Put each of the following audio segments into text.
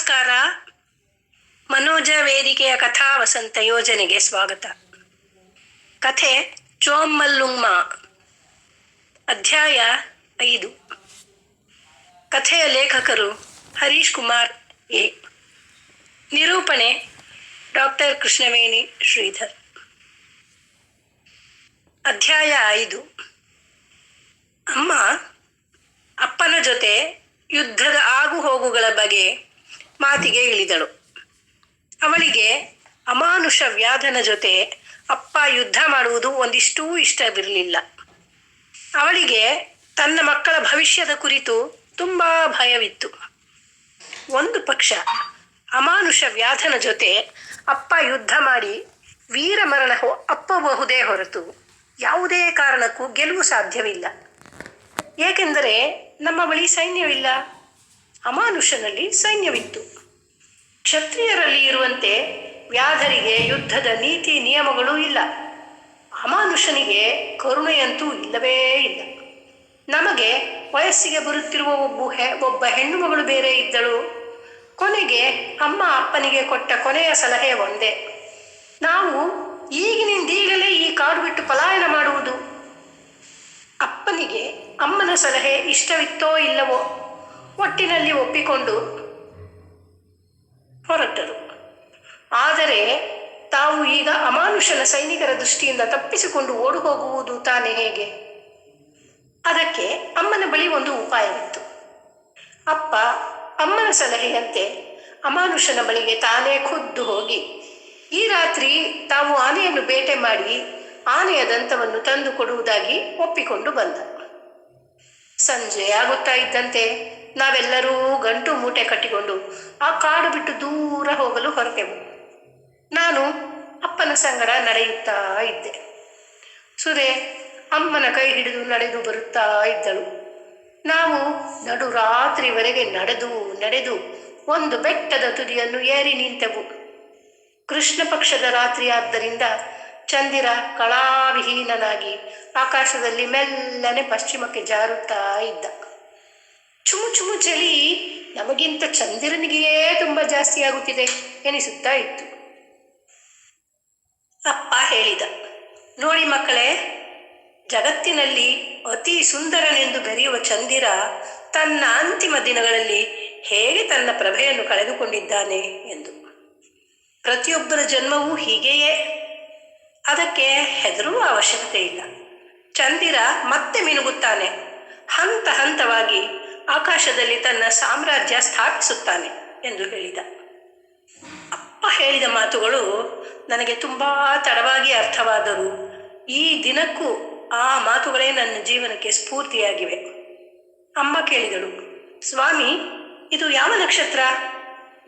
ನಮಸ್ಕಾರ. ಮನೋಜ ವೇದಿಕೆಯ ಕಥಾ ವಸಂತ ಯೋಜನೆಗೆ ಸ್ವಾಗತ. ಕಥೆ ಚೋಮ್ಮಲ್ಲುಮ್ಮ ಅಧ್ಯಾಯ ಐದು. ಕಥೆಯ ಲೇಖಕರು ಹರೀಶ್ ಕುಮಾರ್ ಎ. ನಿರೂಪಣೆ ಡಾಕ್ಟರ್ ಕೃಷ್ಣವೇಣಿ ಶ್ರೀಧರ್. ಅಧ್ಯಾಯ ಐದು. ಅಮ್ಮ, ಅಪ್ಪನ ಜೊತೆ ಯುದ್ಧದ ಆಗು ಹೋಗುಗಳ ಬಗ್ಗೆ ಮಾತಿಗೆ ಇಳಿದಳು. ಅವಳಿಗೆ ಅಮಾನುಷ ವ್ಯಾಧನ ಜೊತೆ ಅಪ್ಪ ಯುದ್ಧ ಮಾಡುವುದು ಒಂದಿಷ್ಟೂ ಇಷ್ಟವಿರಲಿಲ್ಲ. ಅವಳಿಗೆ ತನ್ನ ಮಕ್ಕಳ ಭವಿಷ್ಯದ ಕುರಿತು ತುಂಬಾ ಭಯವಿತ್ತು. ಒಂದು ಪಕ್ಷ ಅಮಾನುಷ ವ್ಯಾಧನ ಜೊತೆ ಅಪ್ಪ ಯುದ್ಧ ಮಾಡಿ ವೀರಮರಣ ಅಪ್ಪಬಹುದೇ ಹೊರತು ಯಾವುದೇ ಕಾರಣಕ್ಕೂ ಗೆಲುವು ಸಾಧ್ಯವಿಲ್ಲ. ಏಕೆಂದರೆ ನಮ್ಮ ಬಳಿ ಸೈನ್ಯವಿಲ್ಲ. ಅಮಾನುಷನಲ್ಲಿ ಸೈನ್ಯವಿತ್ತು. ಕ್ಷತ್ರಿಯರಲ್ಲಿ ಇರುವಂತೆ ವ್ಯಾಧರಿಗೆ ಯುದ್ಧದ ನೀತಿ ನಿಯಮಗಳೂ ಇಲ್ಲ. ಅಮಾನುಷನಿಗೆ ಕರುಣೆಯಂತೂ ಇಲ್ಲವೇ ಇಲ್ಲ. ನಮಗೆ ವಯಸ್ಸಿಗೆ ಬರುತ್ತಿರುವ ಒಬ್ಬ ಹೆ, ಒಬ್ಬ ಹೆಣ್ಣು ಮಗಳು ಬೇರೆ ಇದ್ದಳು. ಕೊನೆಗೆ ಅಮ್ಮ ಅಪ್ಪನಿಗೆ ಕೊಟ್ಟ ಕೊನೆಯ ಸಲಹೆ ಒಂದೇ. ನಾವು ಈಗಿನಿಂದೀಗಲೇ ಈ ಕಾಡು ಬಿಟ್ಟು ಪಲಾಯನ ಮಾಡುವುದು. ಅಪ್ಪನಿಗೆ ಅಮ್ಮನ ಸಲಹೆ ಇಷ್ಟವಿತ್ತೋ ಇಲ್ಲವೋ? ಒಟ್ಟಿನಲ್ಲಿ ಒಪ್ಪಿಕೊಂಡು ಹೊರಟರು. ಆದರೆ ತಾವು ಈಗ ಅಮಾನುಷನ ಸೈನಿಕರ ದೃಷ್ಟಿಯಿಂದ ತಪ್ಪಿಸಿಕೊಂಡು ಓಡು ಹೋಗುವುದು ತಾನೇ ಹೇಗೆ? ಅದಕ್ಕೆ ಅಮ್ಮನ ಬಳಿ ಒಂದು ಉಪಾಯವಿತ್ತು. ಅಪ್ಪ ಅಮ್ಮನ ಸಲಹೆಯಂತೆ ಅಮಾನುಷನ ಬಳಿಗೆ ತಾನೇ ಖುದ್ದು ಹೋಗಿ, ಈ ರಾತ್ರಿ ತಾವು ಆನೆಯನ್ನು ಬೇಟೆ ಮಾಡಿ ಆನೆಯ ದಂತವನ್ನು ತಂದು ಕೊಡುವುದಾಗಿ ಒಪ್ಪಿಕೊಂಡು ಬಂದ. ಸಂಜೆ ಆಗುತ್ತಾ ಇದ್ದಂತೆ ನಾವೆಲ್ಲರೂ ಗಂಟು ಮೂಟೆ ಕಟ್ಟಿಕೊಂಡು ಆ ಕಾಡು ಬಿಟ್ಟು ದೂರ ಹೋಗಲು ಹೊರಟೆವು. ನಾನು ಅಪ್ಪನ ಸಂಗಡ ನಡೆಯುತ್ತಾ ಇದ್ದೆ. ಸುರೆ ಅಮ್ಮನ ಕೈ ಹಿಡಿದು ನಡೆದು ಬರುತ್ತಾ ಇದ್ದಳು. ನಾವು ನಡು ರಾತ್ರಿವರೆಗೆ ನಡೆದು ನಡೆದು ಒಂದು ಬೆಟ್ಟದ ತುದಿಯನ್ನು ಏರಿ ನಿಂತೆವು. ಕೃಷ್ಣ ಪಕ್ಷದ ರಾತ್ರಿ ಆದ್ದರಿಂದ ಚಂದಿರ ಕಳಾವಿಹೀನನಾಗಿ ಆಕಾಶದಲ್ಲಿ ಮೆಲ್ಲನೆ ಪಶ್ಚಿಮಕ್ಕೆ ಜಾರುತ್ತಾ ಇದ್ದ. ಚುಮು ಚುಮು ಚಳಿ ನಮಗಿಂತ ಚಂದಿರನಿಗೆಯೇ ತುಂಬ ಜಾಸ್ತಿ ಆಗುತ್ತಿದೆ ಎನಿಸುತ್ತಾ ಇತ್ತು. ಅಪ್ಪ ಹೇಳಿದ, ನೋಡಿ ಮಕ್ಕಳೇ, ಜಗತ್ತಿನಲ್ಲಿ ಅತಿ ಸುಂದರನೆಂದು ಬೆರೆಯುವ ಚಂದಿರ ತನ್ನ ಅಂತಿಮ ದಿನಗಳಲ್ಲಿ ಹೇಗೆ ತನ್ನ ಪ್ರಭೆಯನ್ನು ಕಳೆದುಕೊಂಡಿದ್ದಾನೆ? ಎಂದು. ಪ್ರತಿಯೊಬ್ಬರ ಜನ್ಮವೂ ಹೀಗೆಯೇ. ಅದಕ್ಕೆ ಹೆದರುವ ಅವಶ್ಯಕತೆ ಇಲ್ಲ. ಚಂದಿರ ಮತ್ತೆ ಮಿನುಗುತ್ತಾನೆ. ಹಂತ ಹಂತವಾಗಿ ಆಕಾಶದಲ್ಲಿ ತನ್ನ ಸಾಮ್ರಾಜ್ಯ ಸ್ಥಾಪಿಸುತ್ತಾನೆ ಎಂದು ಹೇಳಿದ. ಅಪ್ಪ ಹೇಳಿದ ಮಾತುಗಳು ನನಗೆ ತುಂಬ ತಡವಾಗಿ ಅರ್ಥವಾದರೂ ಈ ದಿನಕ್ಕೂ ಆ ಮಾತುಗಳೇ ನನ್ನ ಜೀವನಕ್ಕೆ ಸ್ಫೂರ್ತಿಯಾಗಿವೆ. ಅಮ್ಮ ಕೇಳಿದಳು, ಸ್ವಾಮಿ, ಇದು ಯಾವ ನಕ್ಷತ್ರ?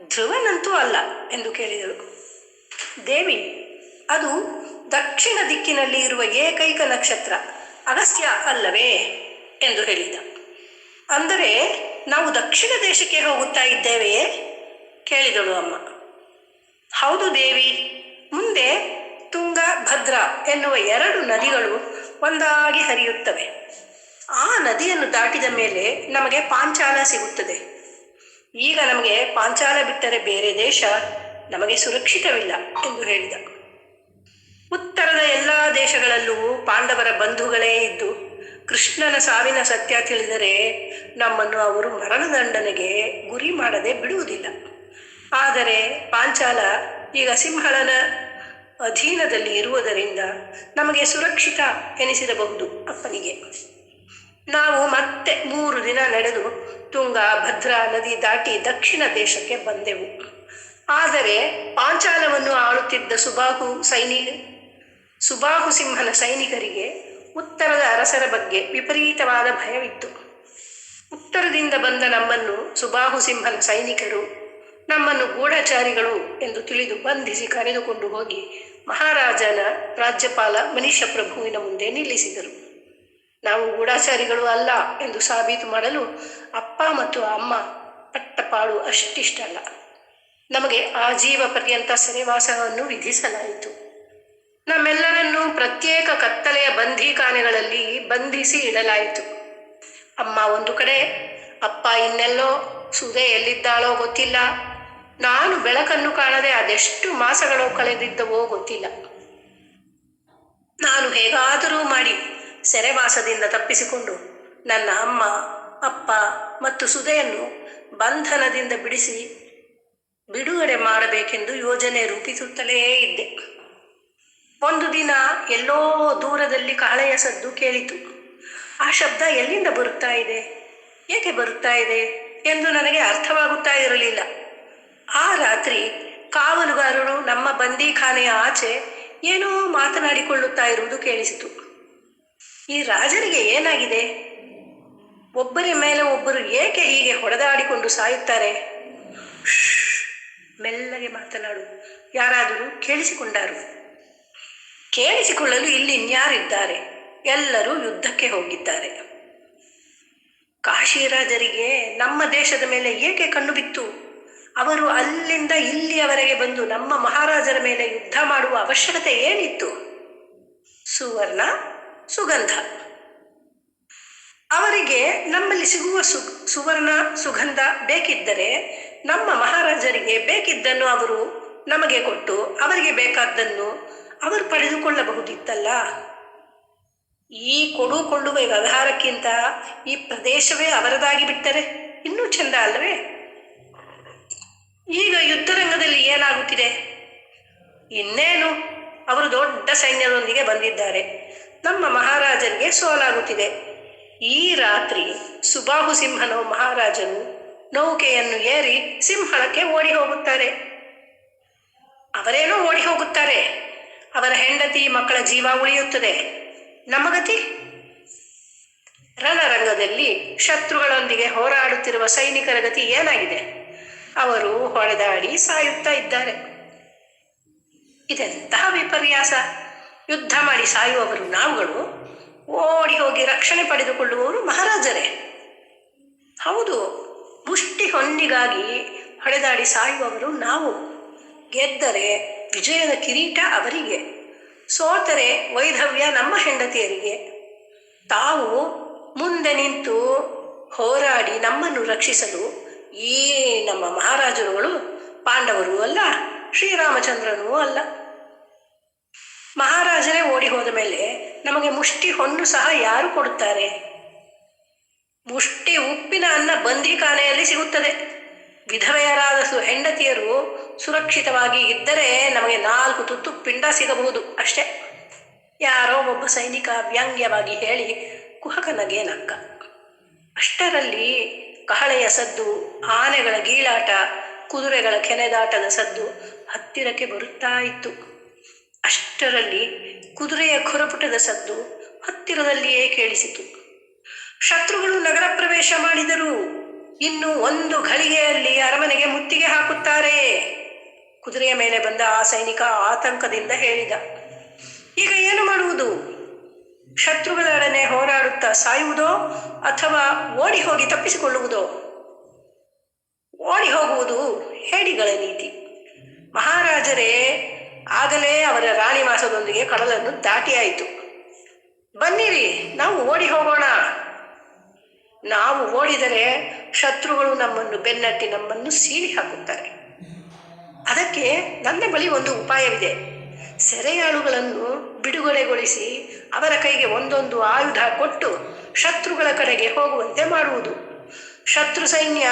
ಧ್ರುವನಂತೂ ಅಲ್ಲ, ಎಂದು ಕೇಳಿದಳು. ದೇವಿ, ಅದು ದಕ್ಷಿಣ ದಿಕ್ಕಿನಲ್ಲಿ ಇರುವ ಏಕೈಕ ನಕ್ಷತ್ರ, ಅಗಸ್ತ್ಯ ಅಲ್ಲವೇ? ಎಂದು ಹೇಳಿದ. ಅಂದರೆ ನಾವು ದಕ್ಷಿಣ ದೇಶಕ್ಕೆ ಹೋಗುತ್ತಾ ಇದ್ದೇವೆಯೇ ಕೇಳಿದಳು ಅಮ್ಮ. ಹೌದು ದೇವಿ, ಮುಂದೆ ತುಂಗ ಭದ್ರ ಎನ್ನುವ ಎರಡು ನದಿಗಳು ಒಂದಾಗಿ ಹರಿಯುತ್ತವೆ. ಆ ನದಿಯನ್ನು ದಾಟಿದ ಮೇಲೆ ನಮಗೆ ಪಾಂಚಾಲ ಸಿಗುತ್ತದೆ. ಈಗ ನಮಗೆ ಪಾಂಚಾಲ ಬಿಟ್ಟರೆ ಬೇರೆ ದೇಶ ನಮಗೆ ಸುರಕ್ಷಿತವಿಲ್ಲ ಎಂದು ಹೇಳಿದ. ಉತ್ತರದ ಎಲ್ಲ ದೇಶಗಳಲ್ಲೂ ಪಾಂಡವರ ಬಂಧುಗಳೇ ಇದ್ದು ಕೃಷ್ಣನ ಸಾವಿನ ಸತ್ಯ ತಿಳಿದರೆ ನಮ್ಮನ್ನು ಅವರು ಮರಣದಂಡನೆಗೆ ಗುರಿ ಮಾಡದೆ ಬಿಡುವುದಿಲ್ಲ. ಆದರೆ ಪಾಂಚಾಲ ಈಗ ಸಿಂಹಳನ ಅಧೀನದಲ್ಲಿ ಇರುವುದರಿಂದ ನಮಗೆ ಸುರಕ್ಷಿತ ಎನಿಸಿರಬಹುದು ಅಪ್ಪನಿಗೆ. ನಾವು ಮತ್ತೆ ಮೂರು ದಿನ ನಡೆದು ತುಂಗ, ಭದ್ರಾ ನದಿ ದಾಟಿ ದಕ್ಷಿಣ ದೇಶಕ್ಕೆ ಬಂದೆವು. ಆದರೆ ಪಾಂಚಾಲವನ್ನು ಆಳುತ್ತಿದ್ದ ಸುಬಾಹು ಸೈನಿ, ಸುಬಾಹು ಸಿಂಹನ ಸೈನಿಕರಿಗೆ ಉತ್ತರದ ಅರಸರ ಬಗ್ಗೆ ವಿಪರೀತವಾದ ಭಯವಿತ್ತು. ಉತ್ತರದಿಂದ ಬಂದ ನಮ್ಮನ್ನು ಸುಬಾಹು ಸಿಂಹನ ಸೈನಿಕರು, ನಮ್ಮನ್ನು ಗೂಢಚಾರಿಗಳು ಎಂದು ತಿಳಿದು ಬಂಧಿಸಿ ಕರೆದುಕೊಂಡು ಹೋಗಿ ಮಹಾರಾಜನ ರಾಜ್ಯಪಾಲ ಮನೀಷ ಪ್ರಭುವಿನ ಮುಂದೆ ನಿಲ್ಲಿಸಿದರು. ನಾವು ಗೂಢಾಚಾರಿಗಳು ಅಲ್ಲ ಎಂದು ಸಾಬೀತು ಮಾಡಲು ಅಪ್ಪ ಮತ್ತು ಅಮ್ಮ ಪಟ್ಟಪಾಡು ಅಷ್ಟಿಷ್ಟಲ್ಲ. ನಮಗೆ ಆಜೀವ ಪರ್ಯಂತ ಸೆರೆವಾಸವನ್ನು ವಿಧಿಸಲಾಯಿತು. ನಮ್ಮೆಲ್ಲರನ್ನೂ ಪ್ರತ್ಯೇಕ ಕತ್ತಲೆಯ ಬಂಧೀಖಾನೆಗಳಲ್ಲಿ ಬಂಧಿಸಿ ಇಡಲಾಯಿತು. ಅಮ್ಮ ಒಂದು ಕಡೆ, ಅಪ್ಪ ಇನ್ನೆಲ್ಲೋ ಸುದೆ ಎಲ್ಲಿದ್ದಾಳೋ ಗೊತ್ತಿಲ್ಲ. ನಾನು ಬೆಳಕನ್ನು ಕಾಣದೆ ಅದೆಷ್ಟು ಮಾಸಗಳು ಕಳೆದಿದ್ದವೋ ಗೊತ್ತಿಲ್ಲ. ನಾನು ಹೇಗಾದರೂ ಮಾಡಿ ಸೆರೆವಾಸದಿಂದ ತಪ್ಪಿಸಿಕೊಂಡು ನನ್ನ ಅಮ್ಮ, ಅಪ್ಪ ಮತ್ತು ಸುಧೆಯನ್ನು ಬಂಧನದಿಂದ ಬಿಡಿಸಿ ಬಿಡುಗಡೆ ಮಾಡಬೇಕೆಂದು ಯೋಜನೆ ರೂಪಿಸುತ್ತಲೇ ಇದ್ದೆ. ಒಂದು ದಿನ ಎಲ್ಲೋ ದೂರದಲ್ಲಿ ಕಹಳೆಯ ಸದ್ದು ಕೇಳಿತು. ಆ ಶಬ್ದ ಎಲ್ಲಿಂದ ಬರುತ್ತಾ ಇದೆ? ಏಕೆ ಬರುತ್ತಾ ಇದೆ ಎಂದು ನನಗೆ ಅರ್ಥವಾಗುತ್ತಾ ಇರಲಿಲ್ಲ. ಆ ರಾತ್ರಿ ಕಾವಲುಗಾರರು ನಮ್ಮ ಬಂದೀಖಾನೆಯ ಆಚೆ ಏನೋ ಮಾತನಾಡಿಕೊಳ್ಳುತ್ತಾ ಇರುವುದು ಕೇಳಿಸಿತು. ಈ ರಾಜರಿಗೆ ಏನಾಗಿದೆ? ಒಬ್ಬರ ಮೇಲೆ ಒಬ್ಬರು ಏಕೆ ಹೀಗೆ ಹೊಡೆದಾಡಿಕೊಂಡು ಸಾಯುತ್ತಾರೆ? ಮೆಲ್ಲಗೆ ಮಾತನಾಡು. ಯಾರಾದರೂ ಕೇಳಿಸಿಕೊಂಡಾರು. ಕೇಳಿಸಿಕೊಳ್ಳಲು ಇಲ್ಲಿ ಇನ್ಯಾರಿದ್ದಾರೆ? ಎಲ್ಲರೂ ಯುದ್ಧಕ್ಕೆ ಹೋಗಿದ್ದಾರೆ. ಕಾಶಿರಾಜರಿಗೆ ನಮ್ಮ ದೇಶದ ಮೇಲೆ ಏಕೆ ಕಣ್ಣು ಬಿತ್ತು? ಅವರು ಅಲ್ಲಿಂದ ಇಲ್ಲಿಯವರೆಗೆ ಬಂದು ನಮ್ಮ ಮಹಾರಾಜರ ಮೇಲೆ ಯುದ್ಧ ಮಾಡುವ ಅವಶ್ಯಕತೆ ಏನಿತ್ತು? ಸುವರ್ಣ, ಸುಗಂಧ. ಅವರಿಗೆ ನಮ್ಮಲ್ಲಿ ಸಿಗುವ ಸು, ಸುವರ್ಣ, ಸುಗಂಧ ಬೇಕಿದ್ದರೆ ನಮ್ಮ ಮಹಾರಾಜರಿಗೆ ಬೇಕಿದ್ದನ್ನು ಅವರು ನಮಗೆ ಕೊಟ್ಟು ಅವರಿಗೆ ಬೇಕಾದ್ದನ್ನು ಅವರು ಪಡೆದುಕೊಳ್ಳಬಹುದಿತ್ತಲ್ಲ? ಈ ಕೊಡು ಕೊಳ್ಳುವ ವ್ಯವಹಾರಕ್ಕಿಂತ ಈ ಪ್ರದೇಶವೇ ಅವರದಾಗಿ ಬಿಟ್ಟರೆ ಇನ್ನೂ ಚೆಂದ ಅಲ್ಲವೇ ಈಗ ಯುದ್ಧರಂಗದಲ್ಲಿ ಏನಾಗುತ್ತಿದೆ? ಇನ್ನೇನು? ಅವರು ದೊಡ್ಡ ಸೈನ್ಯದೊಂದಿಗೆ ಬಂದಿದ್ದಾರೆ. ನಮ್ಮ ಮಹಾರಾಜನಿಗೆ ಸೋಲಾಗುತ್ತಿದೆ. ಈ ರಾತ್ರಿ ಸುಬಾಹು ಸಿಂಹನೋ ಮಹಾರಾಜನು ನೌಕೆಯನ್ನು ಏರಿ ಸಿಂಹಳಕ್ಕೆ ಓಡಿ ಹೋಗುತ್ತಾರೆ ಅವರೇನೋ ಓಡಿ ಹೋಗುತ್ತಾರೆ ಅವರ ಹೆಂಡತಿ ಮಕ್ಕಳ ಜೀವ ಉಳಿಯುತ್ತದೆ. ನಮ್ಮ ಗತಿ ರಣರಂಗದಲ್ಲಿ ಶತ್ರುಗಳೊಂದಿಗೆ ಹೋರಾಡುತ್ತಿರುವ ಸೈನಿಕರ ಗತಿ ಏನಾಗಿದೆ? ಅವರು ಹೊಡೆದಾಡಿ ಸಾಯುತ್ತಾ ಇದ್ದಾರೆ. ಇದೆಂತಹ ವಿಪರ್ಯಾಸ? ಯುದ್ಧ ಮಾಡಿ ಸಾಯುವವರು ನಾವುಗಳು? ಓಡಿ ಹೋಗಿ ರಕ್ಷಣೆ ಪಡೆದುಕೊಳ್ಳುವವರು ಮಹಾರಾಜರೇ. ಹೌದು ಮುಷ್ಟಿ ಹೊನ್ನಿಗಾಗಿ ಹೊಡೆದಾಡಿ ಸಾಯುವವರು ನಾವು. ಗೆದ್ದರೆ ವಿಜಯದ ಕಿರೀಟ ಅವರಿಗೆ. ಸೋತರೆ ವೈಧವ್ಯ ನಮ್ಮ ಹೆಂಡತಿಯರಿಗೆ. ತಾವು ಮುಂದೆ ನಿಂತು ಹೋರಾಡಿ ನಮ್ಮನ್ನು ರಕ್ಷಿಸಲು ಈ ನಮ್ಮ ಮಹಾರಾಜರುಗಳು ಪಾಂಡವರು ಅಲ್ಲ, ಶ್ರೀರಾಮಚಂದ್ರನೂ ಅಲ್ಲ. ಮಹಾರಾಜರೇ ಓಡಿ ಹೋದ ಮೇಲೆ ನಮಗೆ ಮುಷ್ಟಿ ಹೊನ್ನು ಸಹ ಯಾರು ಕೊಡುತ್ತಾರೆ? ಮುಷ್ಟಿ ಉಪ್ಪಿನ ಅನ್ನ ಬಂದಿಖಾನೆಯಲ್ಲಿ ಸಿಗುತ್ತದೆ. ವಿಧವೆಯರಾದ ಹೆಂಡತಿಯರು ಸುರಕ್ಷಿತವಾಗಿ ಇದ್ದರೆ ನಮಗೆ ನಾಲ್ಕು ತುತ್ತು ಪಿಂಡ ಸಿಗಬಹುದು ಅಷ್ಟೇ. ಯಾರೋ ಒಬ್ಬ ಸೈನಿಕ ವ್ಯಂಗ್ಯವಾಗಿ ಹೇಳಿ ಕುಹಕನಗೆ ನಕ್ಕ ಅಷ್ಟರಲ್ಲಿ ಕಹಳೆಯ ಸದ್ದು, ಆನೆಗಳ ಗೀಳಾಟ, ಕುದುರೆಗಳ ಕೆನೆದಾಟದ ಸದ್ದು ಹತ್ತಿರಕ್ಕೆ ಬರುತ್ತಾ ಇತ್ತು. ಅಷ್ಟರಲ್ಲಿ ಕುದುರೆಯ ಖುರಪುಟದ ಸದ್ದು ಹತ್ತಿರದಲ್ಲಿಯೇ ಕೇಳಿಸಿತು. ಶತ್ರುಗಳು ನಗರ ಪ್ರವೇಶ ಮಾಡಿದರು ಇನ್ನು ಒಂದು ಘಳಿಗೆಯಲ್ಲಿ ಅರಮನೆಗೆ ಮುತ್ತಿಗೆ ಹಾಕುತ್ತಾರೆ. ಕುದುರೆಯ ಮೇಲೆ ಬಂದ ಆ ಸೈನಿಕ ಆತಂಕದಿಂದ ಹೇಳಿದ, ಈಗ ಏನು ಮಾಡುವುದು? ಶತ್ರುಗಳೊಡನೆ ಹೋರಾಡುತ್ತಾ ಸಾಯುವುದೋ ಅಥವಾ ಓಡಿ ಹೋಗಿ ತಪ್ಪಿಸಿಕೊಳ್ಳುವುದೋ? ಓಡಿ ಹೋಗುವುದು ಹೇಡಿಗಳ ನೀತಿ. ಮಹಾರಾಜರೇ, ಆಗಲೇ ಅವರ ರಾಣಿ ಮಾಸದೊಂದಿಗೆ ಕಡಲನ್ನು ದಾಟಿಯಾಯಿತು. ಬನ್ನಿರಿ, ನಾವು ಓಡಿ ಹೋಗೋಣ. ನಾವು ಓಡಿದರೆ ಶತ್ರುಗಳು ನಮ್ಮನ್ನು ಬೆನ್ನಟ್ಟಿ ನಮ್ಮನ್ನು ಸೀಳಿ ಹಾಕುತ್ತಾರೆ. ಅದಕ್ಕೆ ನನ್ನ ಬಳಿ ಒಂದು ಉಪಾಯವಿದೆ. ಸೆರೆಯಾಳುಗಳನ್ನು ಬಿಡುಗಡೆಗೊಳಿಸಿ ಅವರ ಕೈಗೆ ಒಂದೊಂದು ಆಯುಧ ಕೊಟ್ಟು ಶತ್ರುಗಳ ಕಡೆಗೆ ಹೋಗುವಂತೆ ಮಾಡುವುದು. ಶತ್ರು ಸೈನ್ಯ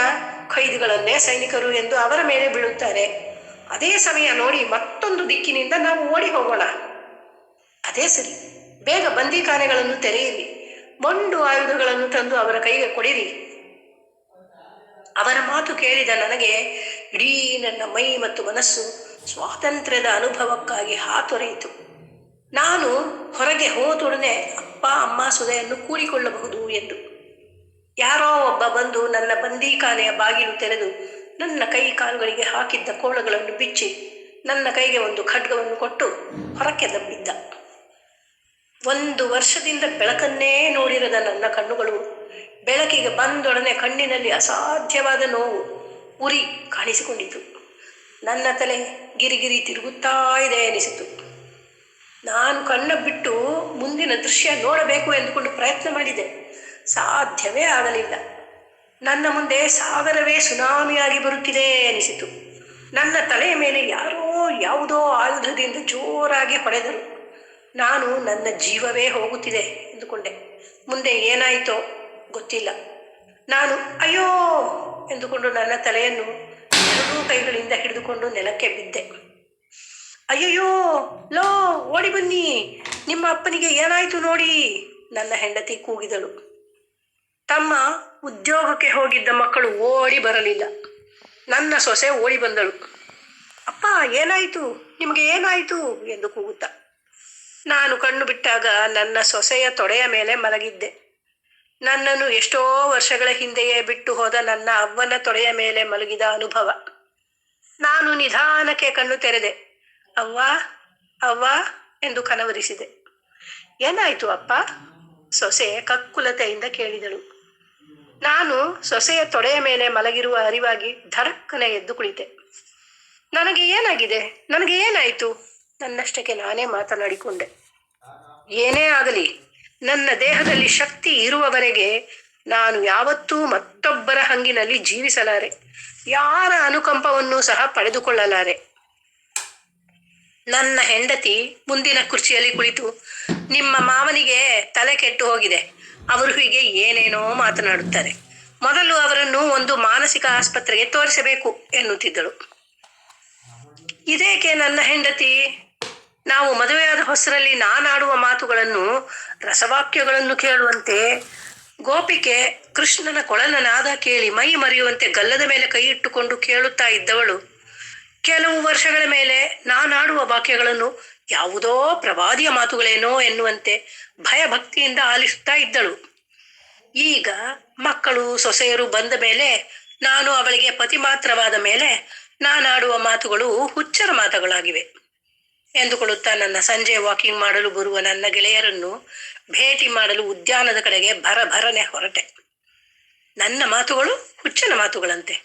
ಖೈದಿಗಳನ್ನೇ ಸೈನಿಕರು ಎಂದು ಅವರ ಮೇಲೆ ಬೀಳುತ್ತಾರೆ. ಅದೇ ಸಮಯ ನೋಡಿ ಮತ್ತೊಂದು ದಿಕ್ಕಿನಿಂದ ನಾವು ಓಡಿ ಹೋಗೋಣ. ಅದೇ ಸರಿ, ಬೇಗ ಬಂದಿಖಾನೆಗಳನ್ನು ತೆರೆಯಿರಿ. ಮೊಂಡು ಆಯುಧಗಳನ್ನು ತಂದು ಅವರ ಕೈಗೆ ಕೊಡಿರಿ. ಅವರ ಮಾತು ಕೇಳಿದ ನನಗೆ, ಇಡೀ ನನ್ನ ಮೈ ಮತ್ತು ಮನಸ್ಸು ಸ್ವಾತಂತ್ರ್ಯದ ಅನುಭವಕ್ಕಾಗಿ ಹಾತೊರೆಯಿತು. ನಾನು ಹೊರಗೆ ಹೋದೊಡನೆ ಅಪ್ಪ, ಅಮ್ಮ ಸುದೆಯನ್ನು ಕೂಡಿಕೊಳ್ಳಬಹುದು ಎಂದು. ಯಾರೋ ಒಬ್ಬ ಬಂದು ನನ್ನ ಬಂದೀಖಾನೆಯ ಬಾಗಿಲು ತೆರೆದು ನನ್ನ ಕೈ ಕಾಲುಗಳಿಗೆ ಹಾಕಿದ್ದ ಕೋಳಗಳನ್ನು ಬಿಚ್ಚಿ ನನ್ನ ಕೈಗೆ ಒಂದು ಖಡ್ಗವನ್ನು ಕೊಟ್ಟು ಹೊರಕ್ಕೆ ದಬ್ಬಿದ್ದ. ಒಂದು ವರ್ಷದಿಂದ ಬೆಳಕನ್ನೇ ನೋಡಿರದ ನನ್ನ ಕಣ್ಣುಗಳು ಬೆಳಕಿಗೆ ಬಂದೊಡನೆ ಕಣ್ಣಿನಲ್ಲಿ ಅಸಾಧ್ಯವಾದ ನೋವು ಉರಿ ಕಾಣಿಸಿಕೊಂಡಿತು. ನನ್ನ ತಲೆ ಗಿರಿಗಿರಿ ತಿರುಗುತ್ತಾ ಇದೆ ಅನಿಸಿತು ನಾನು ಕಣ್ಣ ಬಿಟ್ಟು ಮುಂದಿನ ದೃಶ್ಯ ನೋಡಬೇಕು ಎಂದುಕೊಂಡು ಪ್ರಯತ್ನ ಮಾಡಿದೆ. ಸಾಧ್ಯವೇ ಆಗಲಿಲ್ಲ. ನನ್ನ ಮುಂದೆ ಸಾಗರವೇ ಸುನಾಮಿಯಾಗಿ ಬರುತ್ತಿದೆ ಅನಿಸಿತು ನನ್ನ ತಲೆಯ ಮೇಲೆ ಯಾರೋ ಯಾವುದೋ ಆಯುಧದಿಂದ ಜೋರಾಗಿ ಹೊಡೆದರು. ನಾನು ನನ್ನ ಜೀವವೇ ಹೋಗುತ್ತಿದೆ ಎಂದುಕೊಂಡೆ. ಮುಂದೆ ಏನಾಯಿತೋ ಗೊತ್ತಿಲ್ಲ. ನಾನು, ಅಯ್ಯೋ! ಎಂದುಕೊಂಡು ನನ್ನ ತಲೆಯನ್ನು ಎರಡೂ ಕೈಗಳಿಂದ ಹಿಡಿದುಕೊಂಡು ನೆಲಕ್ಕೆ ಬಿದ್ದೆ. ಅಯ್ಯಯ್ಯೋ! ಲೋ, ಓಡಿ ಬನ್ನಿ. ನಿಮ್ಮ ಅಪ್ಪನಿಗೆ ಏನಾಯಿತು ನೋಡಿ? ನನ್ನ ಹೆಂಡತಿ ಕೂಗಿದಳು. ತಮ್ಮ ಉದ್ಯೋಗಕ್ಕೆ ಹೋಗಿದ್ದ ಮಕ್ಕಳು ಓಡಿ ಬರಲಿಲ್ಲ. ನನ್ನ ಸೊಸೆ ಓಡಿ ಬಂದಳು. ಅಪ್ಪ, ಏನಾಯಿತು? ನಿಮಗೆ ಏನಾಯಿತು? ಎಂದು ಕೂಗುತ್ತಾ. ನಾನು ಕಣ್ಣು ಬಿಟ್ಟಾಗ ನನ್ನ ಸೊಸೆಯ ತೊಡೆಯ ಮೇಲೆ ಮಲಗಿದ್ದೆ. ನನ್ನನ್ನು ಎಷ್ಟೋ ವರ್ಷಗಳ ಹಿಂದೆಯೇ ಬಿಟ್ಟು ಹೋದ ನನ್ನ ಅವ್ವನ ತೊಡೆಯ ಮೇಲೆ ಮಲಗಿದ ಅನುಭವ. ನಾನು ನಿಧಾನಕ್ಕೆ ಕಣ್ಣು ತೆರೆದೆ. ಅವ್ವ ಅವ್ವ ಎಂದು ಕನವರಿಸಿದೆ. ಏನಾಯ್ತು ಅಪ್ಪ? ಸೊಸೆ ಕಕ್ಕುಲತೆಯಿಂದ ಕೇಳಿದಳು. ನಾನು ಸೊಸೆಯ ತೊಡೆಯ ಮೇಲೆ ಮಲಗಿರುವ ಅರಿವಾಗಿ ಧಡಕ್ಕನೆ ಎದ್ದು ಕುಳಿತೆ. ನನಗೆ ಏನಾಗಿದೆ? ನನಗೆ ಏನಾಯಿತು? ನನ್ನಷ್ಟಕ್ಕೆ ನಾನೇ ಮಾತನಾಡಿಕೊಂಡೆ. ಏನೇ ಆಗಲಿ ನನ್ನ ದೇಹದಲ್ಲಿ ಶಕ್ತಿ ಇರುವವರೆಗೆ ನಾನು ಯಾವತ್ತೂ ಮತ್ತೊಬ್ಬರ ಹಂಗಿನಲ್ಲಿ ಜೀವಿಸಲಾರೆ. ಯಾರ ಅನುಕಂಪವನ್ನು ಸಹ ಪಡೆದುಕೊಳ್ಳಲಾರೆ. ನನ್ನ ಹೆಂಡತಿ ಮುಂದಿನ ಕುರ್ಚಿಯಲ್ಲಿ ಕುಳಿತು ನಿಮ್ಮ ಮಾವನಿಗೆ ತಲೆ ಕೆಟ್ಟು ಹೋಗಿದೆ. ಅವರು ಹೀಗೆ ಏನೇನೋ ಮಾತನಾಡುತ್ತಾರೆ. ಮೊದಲು ಅವರನ್ನು ಒಂದು ಮಾನಸಿಕ ಆಸ್ಪತ್ರೆಗೆ ತೋರಿಸಬೇಕು ಎನ್ನುತ್ತಿದ್ದಳು. ಇದೇಕೆ ನನ್ನ ಹೆಂಡತಿ? ನಾವು ಮದುವೆಯಾದ ಹೊಸರಲ್ಲಿ ನಾನಾಡುವ ಮಾತುಗಳನ್ನು, ರಸವಾಕ್ಯಗಳನ್ನು ಕೇಳುವಂತೆ ಗೋಪಿಕೆ ಕೃಷ್ಣನ ಕೊಳನ ನಾದ ಕೇಳಿ ಮೈ ಮರೆಯುವಂತೆ ಗಲ್ಲದ ಮೇಲೆ ಕೈ ಇಟ್ಟುಕೊಂಡು ಕೇಳುತ್ತಾ ಇದ್ದವಳು. ಕೆಲವು ವರ್ಷಗಳ ಮೇಲೆ ನಾನಾಡುವ ವಾಕ್ಯಗಳನ್ನು ಯಾವುದೋ ಪ್ರವಾದಿಯ ಮಾತುಗಳೇನೋ ಎನ್ನುವಂತೆ ಭಯಭಕ್ತಿಯಿಂದ ಆಲಿಸುತ್ತಾ ಇದ್ದಳು. ಈಗ ಮಕ್ಕಳು, ಸೊಸೆಯರು ಬಂದ ಮೇಲೆ ನಾನು ಅವಳಿಗೆ ಪತಿ ಮಾತ್ರವಾದ ಮೇಲೆ ನಾನಾಡುವ ಮಾತುಗಳು ಹುಚ್ಚರ ಮಾತುಗಳಾಗಿವೆ. ಎಂದುಕೊಳ್ಳುತ್ತಾ ನನ್ನ ಸಂಜೆ ವಾಕಿಂಗ್ ಮಾಡಲು ಬರುವ ನನ್ನ ಗೆಳೆಯರನ್ನು ಭೇಟಿ ಮಾಡಲು ಉದ್ಯಾನದ ಕಡೆಗೆ ಭರಭರನೆ ಹೊರಟೆ. ನನ್ನ ಮಾತುಗಳು ಹುಚ್ಚನ ಮಾತುಗಳಂತೆ.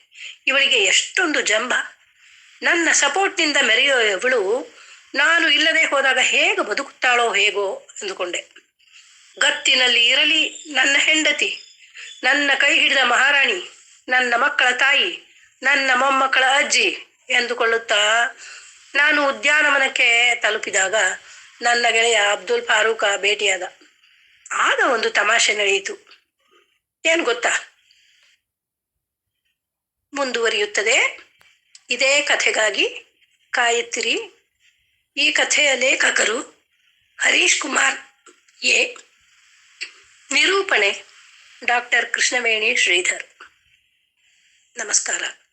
ಇವಳಿಗೆ ಎಷ್ಟೊಂದು ಜಂಬ. ನನ್ನ ಸಪೋರ್ಟ್ನಿಂದ ಮೆರೆಯೋ ಇವಳು ನಾನು ಇಲ್ಲದೆ ಹೋದಾಗ ಹೇಗೆ ಬದುಕುತ್ತಾಳೋ ಹೇಗೋ ಅಂದುಕೊಂಡೆ. ಗತ್ತಿನಲ್ಲಿ ಇರಲಿ ನನ್ನ ಹೆಂಡತಿ, ನನ್ನ ಕೈ ಹಿಡಿದ ಮಹಾರಾಣಿ, ನನ್ನ ಮಕ್ಕಳ ತಾಯಿ, ನನ್ನ ಮೊಮ್ಮಕ್ಕಳ ಅಜ್ಜಿ ಎಂದುಕೊಳ್ಳುತ್ತಾ ನಾನು ಉದ್ಯಾನವನಕ್ಕೆ ತಲುಪಿದಾಗ ನನ್ನ ಗೆಳೆಯ ಅಬ್ದುಲ್ ಫಾರೂಕ ಭೇಟಿಯಾದ. ಆಗ ಒಂದು ತಮಾಷೆ ನಡೆಯಿತು. ಏನು ಗೊತ್ತಾ? ಮುಂದುವರಿಯುತ್ತದೆ. ಇದೇ ಕಥೆಗಾಗಿ ಕಾಯುತ್ತಿರಿ. ಈ ಕಥೆಯ ಲೇಖಕರು ಹರೀಶ್ ಕುಮಾರ್ ಎ. ನಿರೂಪಣೆ ಡಾಕ್ಟರ್ ಕೃಷ್ಣವೇಣಿ ಶ್ರೀಧರ್. ನಮಸ್ಕಾರ.